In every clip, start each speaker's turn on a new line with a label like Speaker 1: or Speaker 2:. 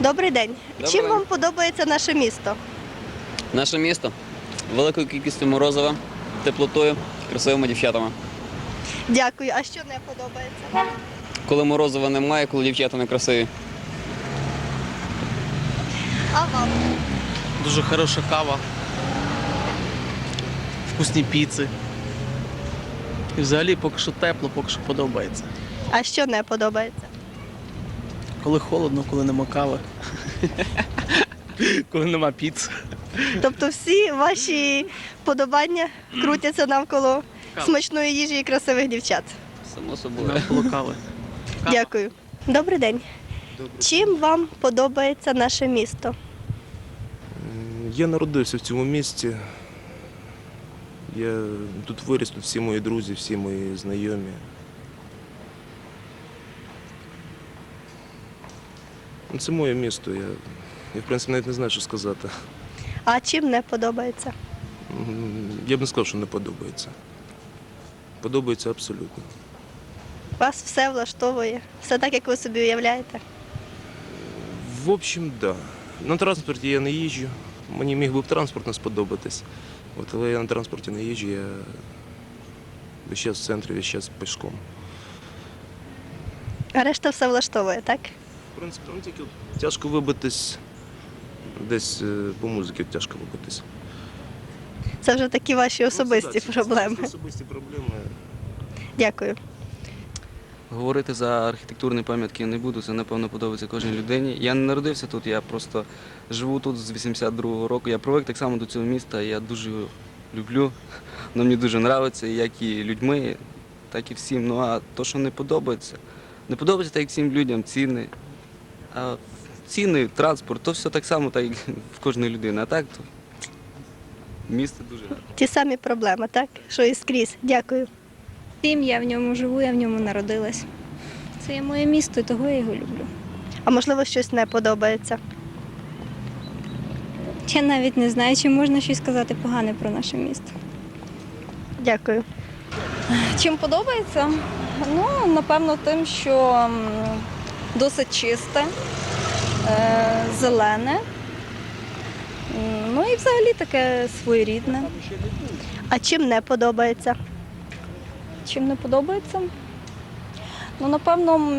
Speaker 1: Добрий день.
Speaker 2: Добрий
Speaker 1: Чим
Speaker 2: день.
Speaker 1: вам подобається наше місто?
Speaker 2: Наше місто великою кількістю морозива, теплотою, красивими дівчатами.
Speaker 1: Дякую. А що не подобається?
Speaker 2: Коли морозива немає, коли дівчата не красиві.
Speaker 1: А вам?
Speaker 3: Дуже хороша кава. Вкусні піци. І взагалі поки що тепло, поки що подобається.
Speaker 1: А що не подобається?
Speaker 3: Коли холодно, коли нема кави. Коли нема піци.
Speaker 1: Тобто всі ваші подобання крутяться навколо
Speaker 3: Кава.
Speaker 1: смачної їжі і красивих дівчат.
Speaker 2: Само собою.
Speaker 3: Навколо кави. Кава.
Speaker 1: Дякую. Добрий день. Чим вам подобається наше місто?
Speaker 4: Я народився в цьому місті. Я тут виріс, тут всі мої друзі, всі мої знайомі. Це моє місто. Я, я в принципі навіть не знаю, що сказати.
Speaker 1: А чим не подобається?
Speaker 4: Я б не сказав, що не подобається. Подобається абсолютно.
Speaker 1: Вас все влаштовує, все так, як ви собі уявляєте.
Speaker 4: В общем, так. Да. На транспорті я не їжджу. Мені міг би транспорт не сподобатись. От, але я на транспорті не їжджу, я весь час в центрі, весь час пішком.
Speaker 1: А решта все влаштовує, так?
Speaker 4: В принципі, ну, тільки тяжко вибитись десь е, по музиці тяжко вибитись.
Speaker 1: Це вже такі ваші особисті
Speaker 4: Ну, це, да, це-
Speaker 1: проблеми.
Speaker 4: Це особисті проблеми.
Speaker 1: Дякую.
Speaker 5: Говорити за архітектурні пам'ятки не буду, це напевно подобається кожній людині. Я не народився тут, я просто живу тут з 82-го року. Я привик так само до цього міста, я дуже його люблю. Воно мені дуже подобається, як і людьми, так і всім. Ну а то, що не подобається, не подобається так як всім людям ціни. А ціни, транспорт, то все так само, так як в кожної людини. А так то місто дуже гарне.
Speaker 1: Ті самі проблеми, так? Що і скрізь. Дякую.
Speaker 6: Тим я в ньому живу, я в ньому народилась. Це є моє місто, і того я його люблю.
Speaker 1: А можливо, щось не подобається.
Speaker 6: Я навіть не знаю, чи можна щось сказати погане про наше місто.
Speaker 1: Дякую.
Speaker 7: Чим подобається? Ну, напевно, тим, що досить чисте, е, зелене. Ну і взагалі таке своєрідне.
Speaker 1: А чим не подобається?
Speaker 7: Чим не подобається? Ну, напевно,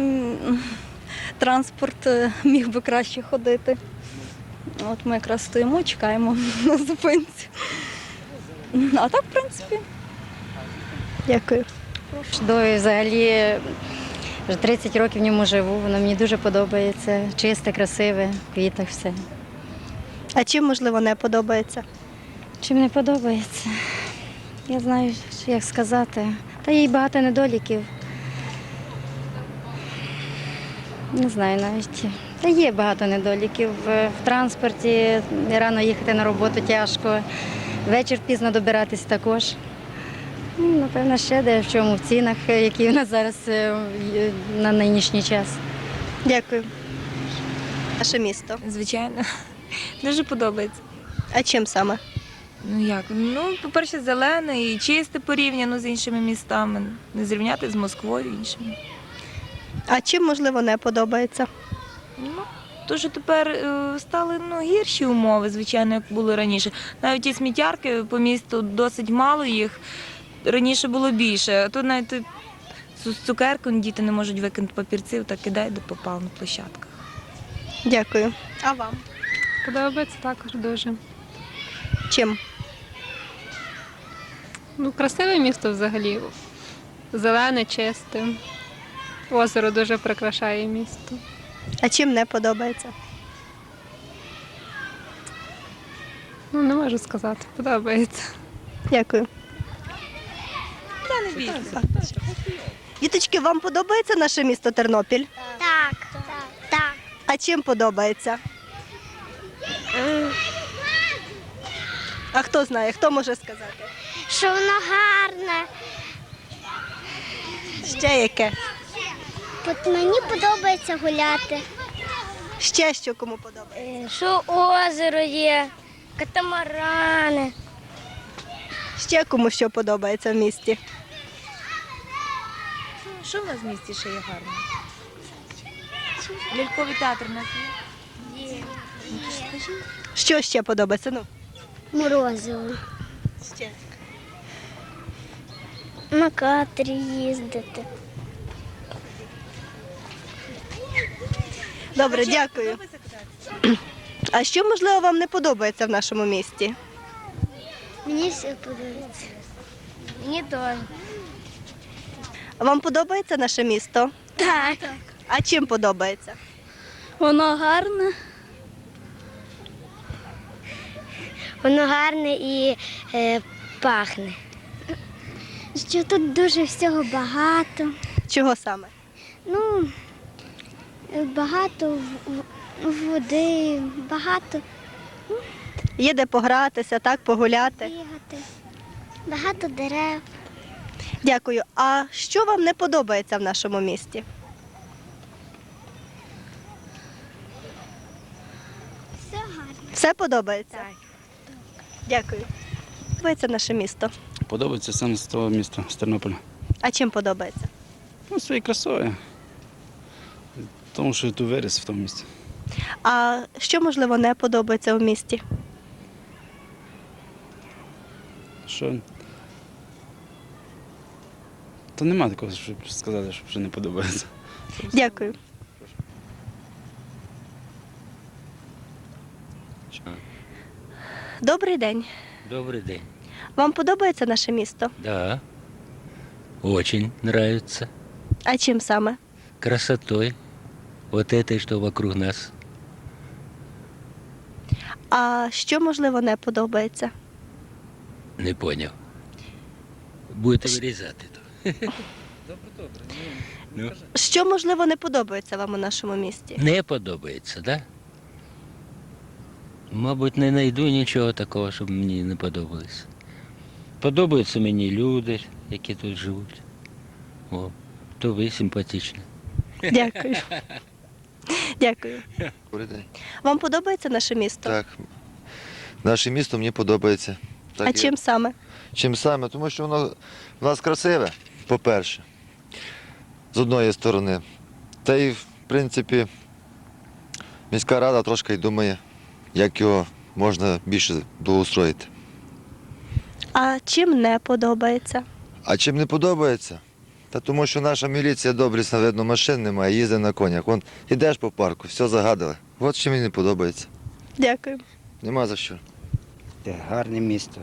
Speaker 7: транспорт е, міг би краще ходити. От ми якраз стоїмо, чекаємо на зупинці. А так, в принципі,
Speaker 1: Дякую.
Speaker 8: Чудовий взагалі вже 30 років в ньому живу, воно мені дуже подобається. Чисте, красиве, в квітах все.
Speaker 1: А чим, можливо, не подобається?
Speaker 8: Чим не подобається? Я знаю, як сказати. Та є й багато недоліків. Не знаю навіть. Та є багато недоліків. В в транспорті рано їхати на роботу тяжко, вечір пізно добиратись також. Ну, Напевно, ще де в чому в цінах, е, які у нас зараз е, на нинішній час.
Speaker 1: Дякую. Наше місто.
Speaker 9: Звичайно, дуже подобається.
Speaker 1: А чим саме?
Speaker 9: Ну як? Ну, по-перше, зелене і чисте порівняно з іншими містами. Не зрівняти з Москвою іншими.
Speaker 1: А чим, можливо, не подобається?
Speaker 9: Ну, то, що тепер е, стали ну, гірші умови, звичайно, як були раніше. Навіть ті сміттярки по місту досить мало їх. Раніше було більше. А тут навіть з цукерку діти не можуть викинути папірців, так кидай, де попав на площадках.
Speaker 1: Дякую. А вам?
Speaker 10: Подобається також дуже.
Speaker 1: Чим?
Speaker 10: Ну, красиве місто взагалі. Зелене, чисте. Озеро дуже прикрашає місто.
Speaker 1: А чим не подобається?
Speaker 10: Ну, не можу сказати, подобається.
Speaker 1: Дякую.
Speaker 9: Не більше.
Speaker 1: Діточки, вам подобається наше місто Тернопіль?
Speaker 11: Так, так.
Speaker 1: А чим подобається? А хто знає, хто може сказати?
Speaker 11: Що воно гарне.
Speaker 1: Ще яке?
Speaker 11: От мені подобається гуляти.
Speaker 1: Ще що кому подобається?
Speaker 11: Що озеро є, катамарани.
Speaker 1: Ще кому що подобається в місті?
Speaker 9: Що в нас в місті ще є гарно? Ляльковий театр у нас є.
Speaker 1: Що ще подобається? Ну,
Speaker 11: Морозиво.
Speaker 1: ще.
Speaker 11: На катері їздити.
Speaker 1: Добре, дякую. А що, можливо, вам не подобається в нашому місті?
Speaker 11: Мені все подобається. Мені теж.
Speaker 1: Вам подобається наше місто?
Speaker 11: Так.
Speaker 1: А чим подобається?
Speaker 7: Воно гарне.
Speaker 11: Воно гарне і е, пахне. Що тут дуже всього багато.
Speaker 1: Чого саме?
Speaker 11: Ну, багато в- в- води, багато
Speaker 1: Є де погратися, так, погуляти.
Speaker 11: бігати, багато дерев.
Speaker 1: Дякую. А що вам не подобається в нашому місті?
Speaker 11: Все гарно.
Speaker 1: Все подобається? Так. Дякую. Подобається наше місто.
Speaker 12: Подобається саме з того міста, з Тернополя.
Speaker 1: А чим подобається?
Speaker 12: Ну, своєю красою. Тому що я тут виріс в тому місті.
Speaker 1: А що, можливо, не подобається у місті?
Speaker 12: Що. Та нема такого, щоб сказати, що вже не подобається.
Speaker 1: Дякую. Добрий день.
Speaker 13: Добрый день.
Speaker 1: Вам подобається наше місто?
Speaker 13: Да. Очень нравится.
Speaker 1: А чим саме?
Speaker 13: Красотой. Вот этой, что вокруг нас.
Speaker 1: А що, можливо, не подобається?
Speaker 13: Не понял. Будете вирізати тут. Ну,
Speaker 1: Що, можливо, не подобається вам у нашому місті?
Speaker 13: не подобається, да? Мабуть, не знайду нічого такого, щоб мені не подобалось. Подобаються мені люди, які тут живуть. О, то ви симпатичні.
Speaker 1: Дякую. Дякую.
Speaker 14: Добрий день.
Speaker 1: Вам подобається наше місто?
Speaker 14: Так. Наше місто мені подобається. Так,
Speaker 1: а чим саме?
Speaker 14: Чим саме? Тому що воно в нас красиве, по-перше, з одної сторони. Та й, в принципі, міська рада трошки й думає, як його можна більше благоустроїти.
Speaker 1: А чим не подобається?
Speaker 14: А чим не подобається? Та тому що наша міліція доблісна, видно, машин немає, їздить на конях. Вон ідеш по парку, все загадили. От що мені не подобається.
Speaker 1: Дякую.
Speaker 14: Нема за що.
Speaker 15: Гарне місто.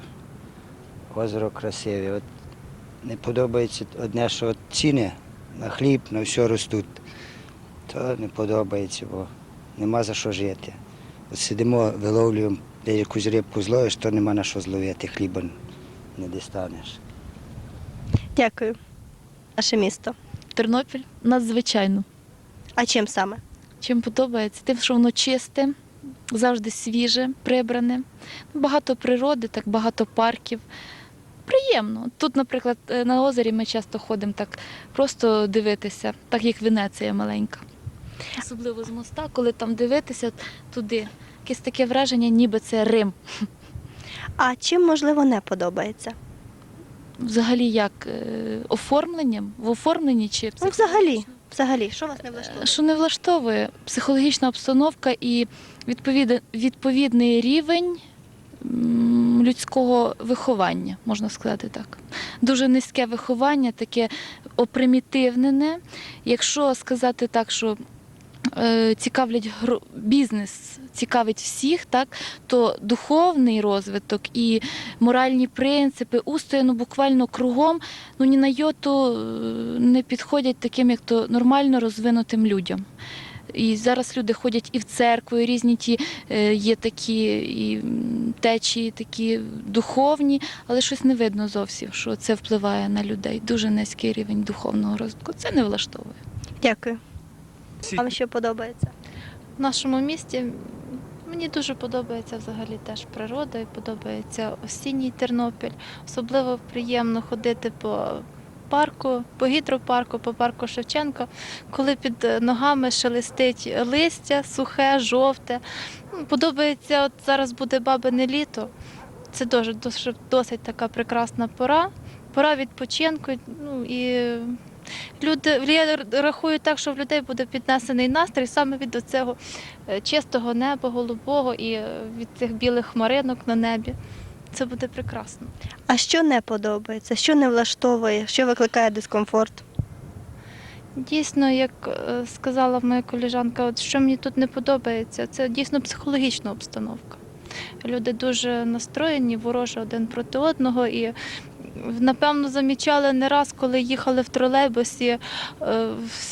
Speaker 15: Озеро красиве. От не подобається одне, що ціни на хліб, на все ростуть. То не подобається, бо нема за що жити. От сидимо, виловлюємо, де якусь рибку зловиш, то нема на що зловити, хліба не дістанеш.
Speaker 1: Дякую. Наше місто.
Speaker 16: Тернопіль надзвичайно.
Speaker 1: А чим саме?
Speaker 16: Чим подобається? Тим, що воно чисте, завжди свіже, прибране. Багато природи, так багато парків. Приємно. Тут, наприклад, е, на озері ми часто ходимо так просто дивитися, так як Венеція маленька. Особливо з моста, коли там дивитися туди. Якесь таке враження, ніби це Рим.
Speaker 1: А чим, можливо, не подобається?
Speaker 16: Взагалі, як е, оформленням? В оформленні чи
Speaker 1: Ну, взагалі, взагалі, що вас не влаштовує?
Speaker 16: Що не влаштовує психологічна обстановка і відповідний рівень людського виховання, можна сказати так. Дуже низьке виховання, таке опримітивнене. Якщо сказати так, що е, цікавлять бізнес, цікавить всіх, так то духовний розвиток і моральні принципи устояно буквально кругом ну ні на йоту е, не підходять таким, як то нормально розвинутим людям. І зараз люди ходять і в церкву, і різні ті е, є такі і течії, такі духовні, але щось не видно зовсім, що це впливає на людей. Дуже низький рівень духовного розвитку. Це не влаштовує.
Speaker 1: Дякую. Вам що подобається?
Speaker 10: В нашому місті мені дуже подобається взагалі теж природа і подобається осінній Тернопіль. Особливо приємно ходити по парку, по гідропарку, по парку Шевченка, коли під ногами шелестить листя, сухе, жовте. Подобається, от зараз буде бабине літо. Це дуже, дуже досить така прекрасна пора. Пора відпочинку. Ну і Люди я рахую так, що в людей буде піднесений настрій саме від цього чистого неба, голубого і е, від цих білих хмаринок на небі. Це буде прекрасно.
Speaker 1: А що не подобається? Що не влаштовує? Що викликає дискомфорт?
Speaker 10: Дійсно, як е, сказала моя коліжанка, от що мені тут не подобається, це дійсно психологічна обстановка. Люди дуже настроєні, ворожі один проти одного. І напевно замічали не раз, коли їхали в тролейбусі, е,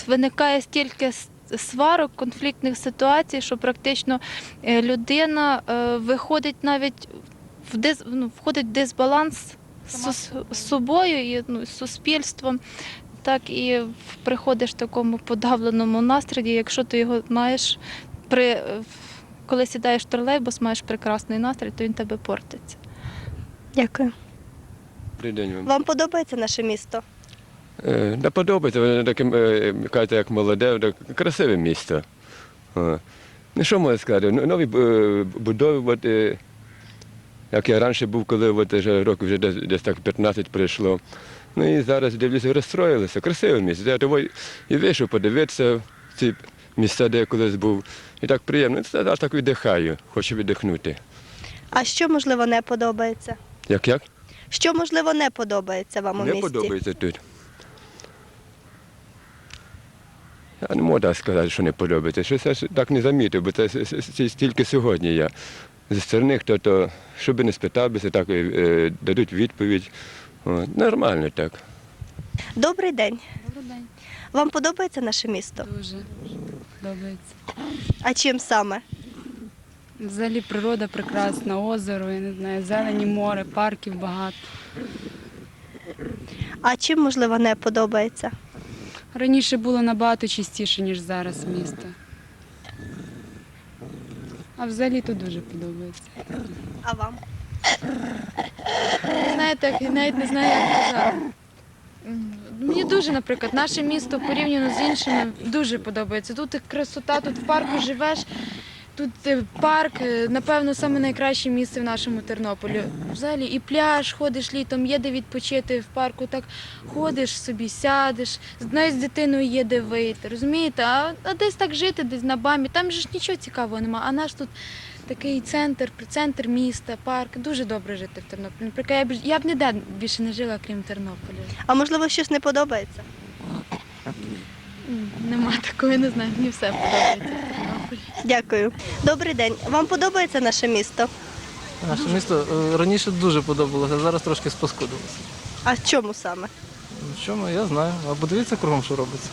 Speaker 10: виникає стільки сварок, конфліктних ситуацій, що практично е, людина виходить навіть в дис, ну, входить в дисбаланс з, з собою і ну, з суспільством. Так і приходиш в такому подавленому настрої, якщо ти його маєш при е, коли сідаєш в тролейбус, маєш прекрасний настрій, то він тебе портиться.
Speaker 1: Дякую.
Speaker 17: День вам.
Speaker 1: Вам подобається наше місто?
Speaker 17: Е, Не подобається, воно таке, е, кажете, як молоде, так, красиве місто. О. Ну що можна сказати? Ну, Нові е, будови, от, е, як я раніше був, коли от, вже років вже десь, десь так 15 прийшло. Ну і зараз дивлюся, розстроїлося. Красиве місто. Я того і вийшов подивитися ці місця, де я колись був. І так приємно. Це я так віддихаю, хочу віддихнути.
Speaker 1: А що, можливо, не подобається?
Speaker 17: Як як?
Speaker 1: Що, можливо, не подобається вам у
Speaker 17: Не подобається тут. Я не можу так сказати, що не подобається. Щось я так не замітив, бо це, с- с- це тільки сьогодні я. Зі сторони хто то, що би не спитав, би, так е, е, дадуть відповідь. О, нормально так.
Speaker 1: Добрий день.
Speaker 18: Добрий день.
Speaker 1: Вам подобається наше місто?
Speaker 18: Дуже подобається.
Speaker 1: А чим саме?
Speaker 18: Взагалі природа прекрасна, озеро, я не знаю, зелені море, парків багато.
Speaker 1: А чим, можливо, не подобається?
Speaker 18: Раніше було набагато чистіше, ніж зараз місто. А взагалі то дуже подобається.
Speaker 1: А вам?
Speaker 16: Знаєте, як- навіть не знаю, як казати. Мені дуже, наприклад, наше місто порівняно з іншими дуже подобається. Тут красота, тут в парку живеш. Тут е, парк, е, напевно, саме найкраще місце в нашому Тернополі. Взагалі і пляж, ходиш літом, є де відпочити в парку, так ходиш собі, сядеш, навіть з дитиною є де вийти, розумієте? А, а десь так жити, десь на бамі, там же ж нічого цікавого немає. А наш тут такий центр, центр міста, парк. Дуже добре жити в Тернополі. Наприклад, я б, я б ніде більше не жила, крім Тернополя.
Speaker 1: А можливо, щось не подобається?
Speaker 16: Нема такого, я не знаю, мені все подобається.
Speaker 1: Дякую. Добрий день. Вам подобається наше місто?
Speaker 3: Наше місто е, раніше дуже подобалося, а зараз трошки спаскудилося.
Speaker 1: А в чому саме?
Speaker 3: В чому, я знаю. А подивіться кругом, що робиться.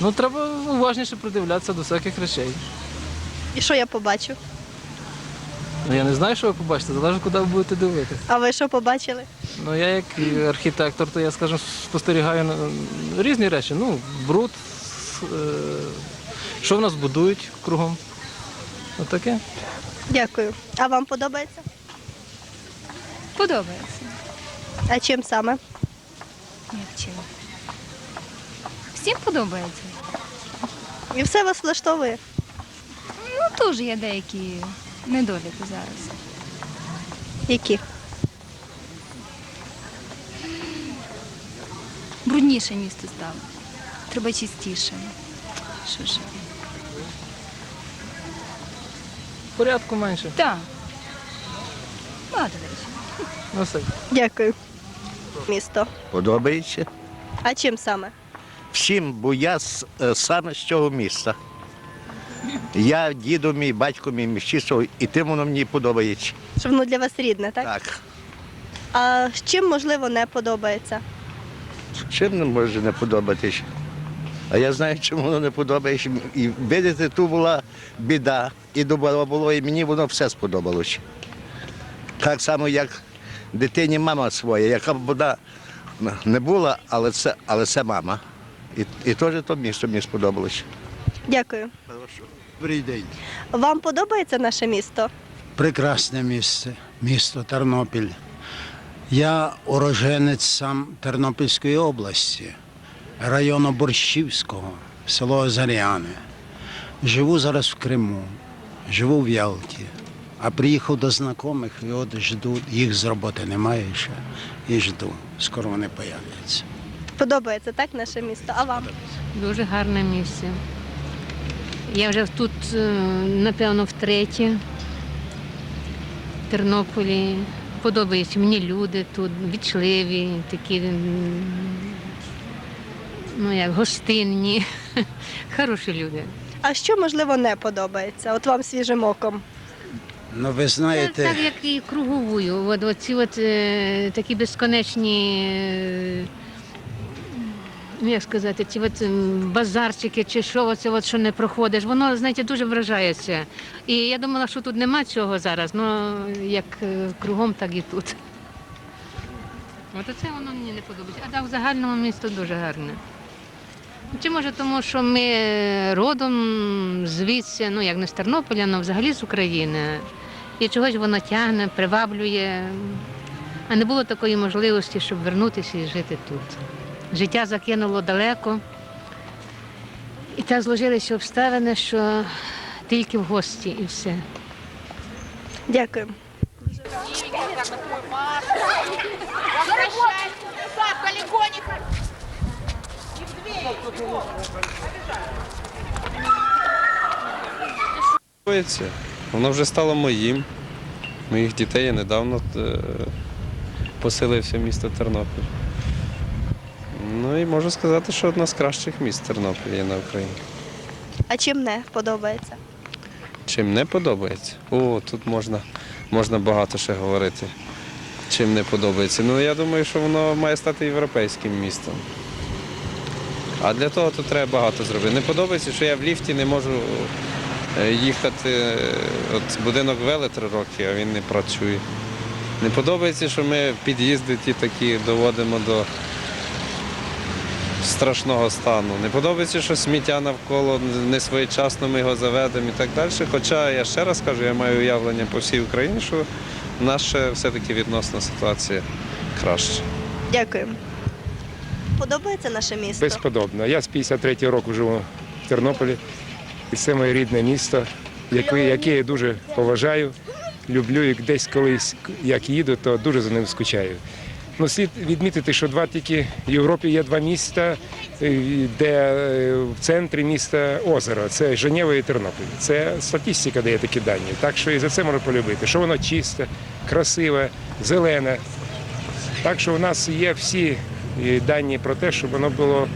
Speaker 3: Ну, треба уважніше придивлятися до всяких речей.
Speaker 1: І що я побачу?
Speaker 3: Ну, я не знаю, що ви побачите, залежить, куди ви будете дивитися.
Speaker 1: А ви що побачили?
Speaker 3: Ну, я як архітектор, то я, скажімо, спостерігаю на- різні речі. Ну, бруд, що в нас будують кругом. Отаке.
Speaker 1: Дякую. А вам подобається?
Speaker 19: Подобається.
Speaker 1: А чим саме?
Speaker 19: Як чим? Всім подобається.
Speaker 1: І все вас влаштовує?
Speaker 19: Ну, теж є деякі недоліки зараз.
Speaker 1: Які?
Speaker 19: Брудніше місто стало. Треба чистіше. Що ж?
Speaker 3: Порядку менше.
Speaker 19: Так. Багато речей.
Speaker 3: Ну, все.
Speaker 1: Дякую. Місто.
Speaker 20: Подобається.
Speaker 1: А чим саме?
Speaker 20: Всім, бо я з- е, саме з цього міста. Я дідо мій, батько мій міщисов, і тим воно мені подобається.
Speaker 1: Що воно для вас рідне, так?
Speaker 20: Так.
Speaker 1: А з чим, можливо, не подобається?
Speaker 20: Чим не може не подобатися? А я знаю, чому воно не подобається. І видите, тут була біда, і добро було, і мені воно все сподобалося. Так само, як дитині мама своя, яка б вона не була, але це, але це мама. І, і теж то місто мені сподобалося.
Speaker 1: Дякую.
Speaker 21: Добрий день.
Speaker 1: Вам подобається наше місто?
Speaker 21: Прекрасне місце, місто Тернопіль. Я уроженець сам Тернопільської області, району Борщівського, село Озаряне. Живу зараз в Криму, живу в Ялті. А приїхав до знайомих і от жду, їх з роботи немає ще. І жду. Скоро вони появляться.
Speaker 1: Подобається так наше місто? А вам?
Speaker 22: Дуже гарне місце. Я вже тут, е, напевно, втретє. В Тернополі. Подобаються мені люди тут, вічливі, такі, ну як, гостинні, хороші люди.
Speaker 1: А що можливо не подобається? От вам свіжим оком.
Speaker 21: Ну ви знаєте,
Speaker 22: Так як і круговую. От, оці от, е, такі безконечні, е, ну як сказати, ці от базарчики чи що, оце от, що не проходиш, воно, знаєте, дуже вражається. І я думала, що тут нема цього зараз, ну як е, кругом, так і тут. От оце воно мені не подобається. А так в загальному місто дуже гарне. Чи може тому, що ми родом звідси, ну як не з Тернополя, але взагалі з України. І чогось воно тягне, приваблює. А не було такої можливості, щоб вернутися і жити тут. Життя закинуло далеко. І так зложилися обставини, що тільки в гості і все.
Speaker 1: Дякую.
Speaker 23: Подобається. Воно вже стало моїм. Моїх дітей я недавно е, поселився в місто Тернопіль. Ну і можу сказати, що одне з кращих міст Тернопіль є на Україні.
Speaker 1: А чим не подобається?
Speaker 23: Чим не подобається? О, тут можна, можна багато ще говорити. Чим не подобається. Ну я думаю, що воно має стати європейським містом. А для того тут треба багато зробити. Не подобається, що я в ліфті не можу е, їхати. е, От будинок вели три роки, а він не працює. Не подобається, що ми під'їзди ті такі доводимо до страшного стану. Не подобається, що сміття навколо не своєчасно ми його заведемо і так далі. Хоча я ще раз кажу, я маю уявлення по всій Україні, що нас все-таки відносна ситуація краща.
Speaker 1: Дякую. Подобається наше місто?
Speaker 24: Безподобно. Я з 53-го року живу в Тернополі. І це моє рідне місто, яке, яке я дуже поважаю, люблю і десь колись, як їду, то дуже за ним скучаю. Ну, слід відмітити, що два тільки в Європі є два міста, е, де е, в центрі міста озеро. Це Женєва і Тернопіль. Це статистика дає такі дані. Так що і за це можна полюбити. Що воно чисте, красиве, зелене. Так що у нас є всі е, дані про те, щоб воно було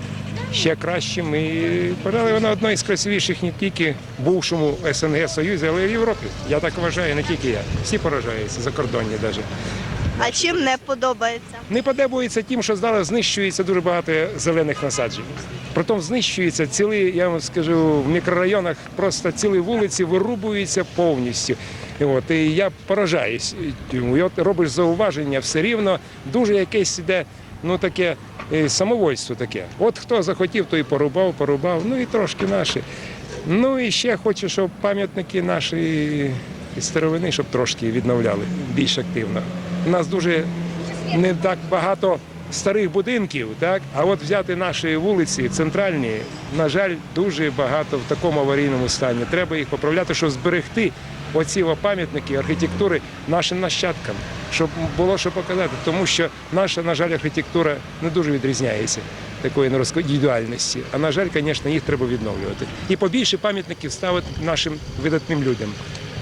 Speaker 24: ще кращим. І пожалуй, воно одне із красивіших не тільки бувшому СНГ Союзі, але й в Європі. Я так вважаю, не тільки я. Всі поражаються, закордонні навіть.
Speaker 1: А чим не подобається?
Speaker 24: Не подобається тим, що зараз знищується дуже багато зелених насаджень. Притом знищується цілі, я вам скажу, в мікрорайонах просто цілі вулиці вирубуються повністю. І От, і я поражаюсь. І от робиш зауваження все рівно, дуже якесь іде, ну таке е, самовольство таке. От хто захотів, то і порубав, порубав, ну і трошки наші. Ну і ще хочу, щоб пам'ятники наші старовини, щоб трошки відновляли більш активно. У нас дуже не так багато старих будинків, так? а от взяти наші вулиці центральні, на жаль, дуже багато в такому аварійному стані. Треба їх поправляти, щоб зберегти оці пам'ятники архітектури нашим нащадкам, щоб було що показати. Тому що наша, на жаль, архітектура не дуже відрізняється такої індивідуальності. А на жаль, звісно, їх треба відновлювати. І побільше пам'ятників ставити нашим видатним людям.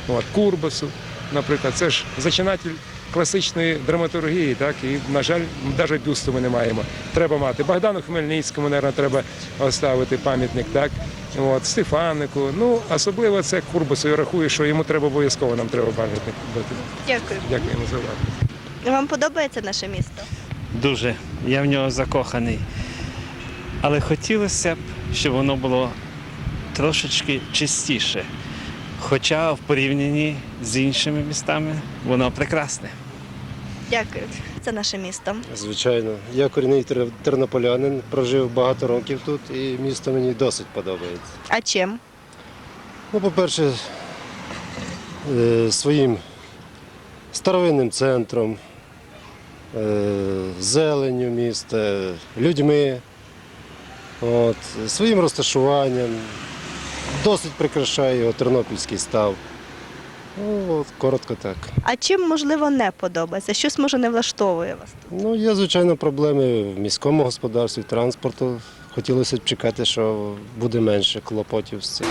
Speaker 24: От, Курбасу, наприклад, це ж зачинатель класичної драматургії, так і на жаль, навіть бюсту ми не маємо. Треба мати Богдану Хмельницькому, мабуть, треба оставити пам'ятник, так от Стефанику. Ну особливо це Курбасу. Я рахую, що йому треба обов'язково нам треба пам'ятник. бути.
Speaker 1: Дякую.
Speaker 24: Дякуємо за увагу.
Speaker 1: Вам подобається наше місто?
Speaker 25: Дуже. Я в нього закоханий. Але хотілося б, щоб воно було трошечки чистіше. Хоча в порівнянні з іншими містами воно прекрасне.
Speaker 1: Дякую. Це наше місто.
Speaker 26: Звичайно, я корінний тернополянин, прожив багато років тут і місто мені досить подобається.
Speaker 1: А чим?
Speaker 26: Ну, по-перше, е, своїм старовинним центром, е, зеленню міста, людьми, от, своїм розташуванням. Досить прикрашає його тернопільський став. Ну, от, коротко так.
Speaker 1: А чим, можливо, не подобається? Щось може не влаштовує вас?
Speaker 26: Ну, є, звичайно, проблеми в міському господарстві, транспорту. Хотілося б чекати, що буде менше клопотів з цим.